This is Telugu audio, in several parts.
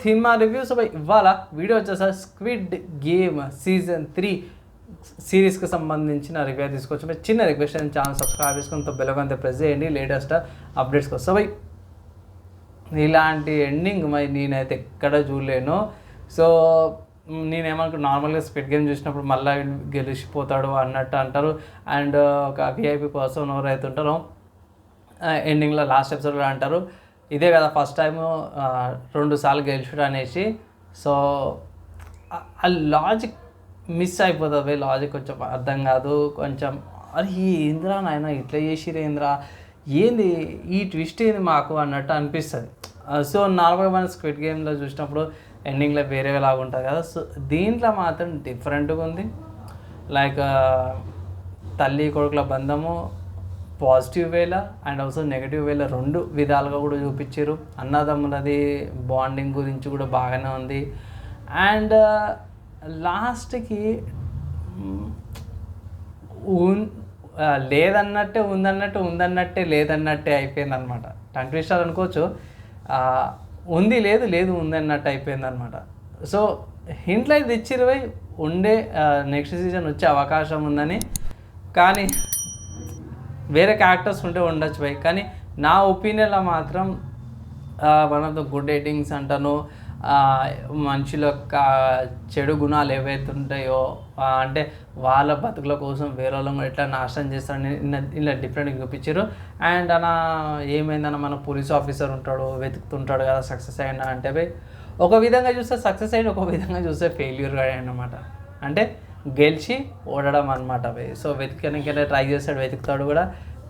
సినిమా రివ్యూస్ ఇవాళ వీడియో వచ్చేసరి స్క్విడ్ గేమ్ సీజన్ త్రీ సిరీస్కి సంబంధించిన రివ్యూ తీసుకొచ్చి చిన్న రిక్వెస్ట్ అండ్. ఛానల్ సబ్స్క్రైబ్ చేసుకుని బెలగంత ప్రెస్ చేయండి. లేటెస్ట్ అప్డేట్స్ కోసం. బై ఇలాంటి ఎండింగ్ మరి నేనైతే ఎక్కడ చూడలేను. సో మ్, నేనేమనుకు నార్మల్గా స్పిడ్ గేమ్ చూసినప్పుడు మళ్ళీ గెలిచిపోతాడు అన్నట్టు అంటారు. అండ్ ఒక విఐపి పర్సన్ ఎవరైతే ఉంటారో ఎండింగ్లో లాస్ట్ ఎపిసోడ్లో అంటారు. ఇదే కదా ఫస్ట్ టైం రెండు సార్లు గెలిచాడు అనేసి. సో ఆ- ఆ లాజిక్ మిస్ అయిపోతుంది. లాజిక్ కొంచెం అర్థం కాదు. కొంచెం అరే ఏంద్రా నాయన ఇట్లా చేసిరేంద్రా ఏంది? ఈ ట్విస్ట్ ఏంది మాకు? అన్నట్టు అనిపిస్తుంది. సో నార్మల్గా మనం స్క్విడ్ గేమ్లో చూసినప్పుడు ఎండింగ్లో వేరేలాగా ఉంటుంది కదా. సో దీంట్లో మాత్రం డిఫరెంట్గా ఉంది. లైక్ తల్లి కొడుకుల బంధము పాజిటివ్ వేల అండ్ ఆల్సో నెగిటివ్ వేల రెండు విధాలుగా కూడా చూపించారు. అన్నదమ్ములది బాండింగ్ గురించి కూడా బాగానే ఉంది. అండ్ uh, లాస్ట్కి ఉన్ లేదన్నట్టే ఉందన్నట్టు ఉందన్నట్టే లేదన్నట్టే అయిపోయింది అనమాట టంగ్ ట్విస్టర్ అనుకోవచ్చు ఉంది లేదు లేదు ఉంది అన్నట్టు అయిపోయింది అనమాట సో హింట్లో ఇది ఇచ్చిరు ఉండే నెక్స్ట్ సీజన్ వచ్చే అవకాశం ఉందని. కానీ వేరే క్యారెక్టర్స్ ఉంటే ఉండొచ్చు భయ్. కానీ నా ఒపీనియన్లో మాత్రం one of the good ratings అంటాను మనుషుల యొక్క చెడు గుణాలు ఏవైతే ఉంటాయో అంటే వాళ్ళ బతుకుల కోసం వేరే వాళ్ళని ఎట్లా నాశనం చేస్తారని ఇలా డిఫరెంట్గా చూపించారు. అండ్ అన్న ఏమైందన్న మన పోలీస్ ఆఫీసర్ ఉంటాడు వెతుకుతుంటాడు కదా సక్సెస్ అయినా అంటే బై ఒక విధంగా చూస్తే సక్సెస్ అయిన ఒక విధంగా చూస్తే ఫెయిల్యూర్ అనమాట అంటే గెలిచి ఓడడం అనమాట అవి సో వెతికనికైనా ట్రై చేస్తాడు వెతుకుతాడు కూడా.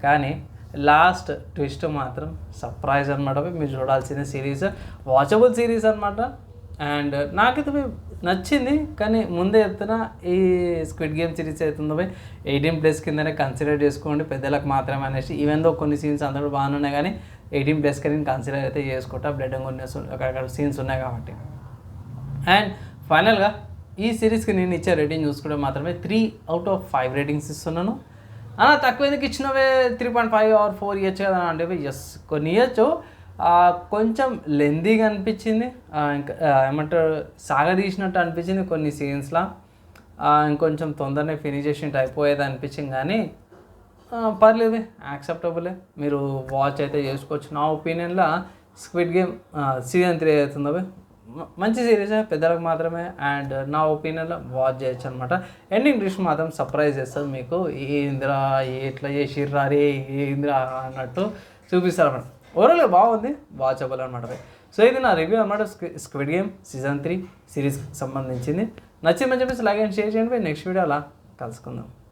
కానీ లాస్ట్ ట్విస్ట్ మాత్రం సర్ప్రైజ్ అనమాట అవి మీరు చూడాల్సిన సిరీస్ వాచబుల్ సిరీస్ అనమాట అండ్ నాకైతే నచ్చింది కానీ ముందే చెప్తున్నా ఈ స్క్విడ్ గేమ్ సిరీస్ అవుతుందో పోయి ఎయిటీన్ ప్లస్ కిందనే కన్సిడర్ చేసుకోండి. పెద్దలకు మాత్రమే అనేసి ఈవెన్ దో కొన్ని సీన్స్ అందరూ బాగానే ఉన్నాయి కానీ ఎయిటీన్ ప్లస్ కింద కన్సిడర్ అయితే చేసుకుంటా. బ్లడ్ కొన్ని అక్కడ సీన్స్ ఉన్నాయి కాబట్టి. అండ్ ఫైనల్గా ఈ సిరీస్కి నేను ఇచ్చే రేటింగ్ చూసుకుంటే మాత్రమే three out of five ratings ఇస్తున్నాను. అలా తక్కువ ఎందుకు ఇచ్చినవే? Three point five or four ఇవ్వచ్చు కదా అంటే ఎస్ కొన్ని ఇవ్వచ్చు కొంచెం లెందీగా అనిపించింది. ఇంకా ఏమంటారు సాగదీసినట్టు అనిపించింది కొన్ని సీన్స్లో ఇంకొంచెం తొందరనే ఫినిష్ చేసినట్టు అయిపోయేది అనిపించింది కానీ పర్లేదు యాక్సెప్టబులే మీరు వాచ్ అయితే చేసుకోవచ్చు. నా ఒపీనియన్లో స్క్విడ్ గేమ్ సీజన్ త్రీ అవుతుంది? మంచి సిరీస్ పెద్దలకు మాత్రమే. అండ్ నా ఒపీనియన్లో వాచ్ చేయొచ్చు అనమాట ఎండింగ్ ట్విస్ట్ మాత్రం సర్ప్రైజ్ చేస్తుంది మీకు. ఏంద్రా ఎట్లా చేసిర్రా రే ఏంద్రా అన్నట్టు చూపిస్తారు అనమాట ఓవరాల్ బాగుంది వాచబుల్ అనమాట సో ఇది నా రివ్యూ అనమాట స్క్విడ్ గేమ్ సీజన్ త్రీ సిరీస్కి సంబంధించింది. నచ్చిందని చెప్పేసి లైక్ అండ్ షేర్ చేయండి. నెక్స్ట్ వీడియో అలా కలుసుకుందాం.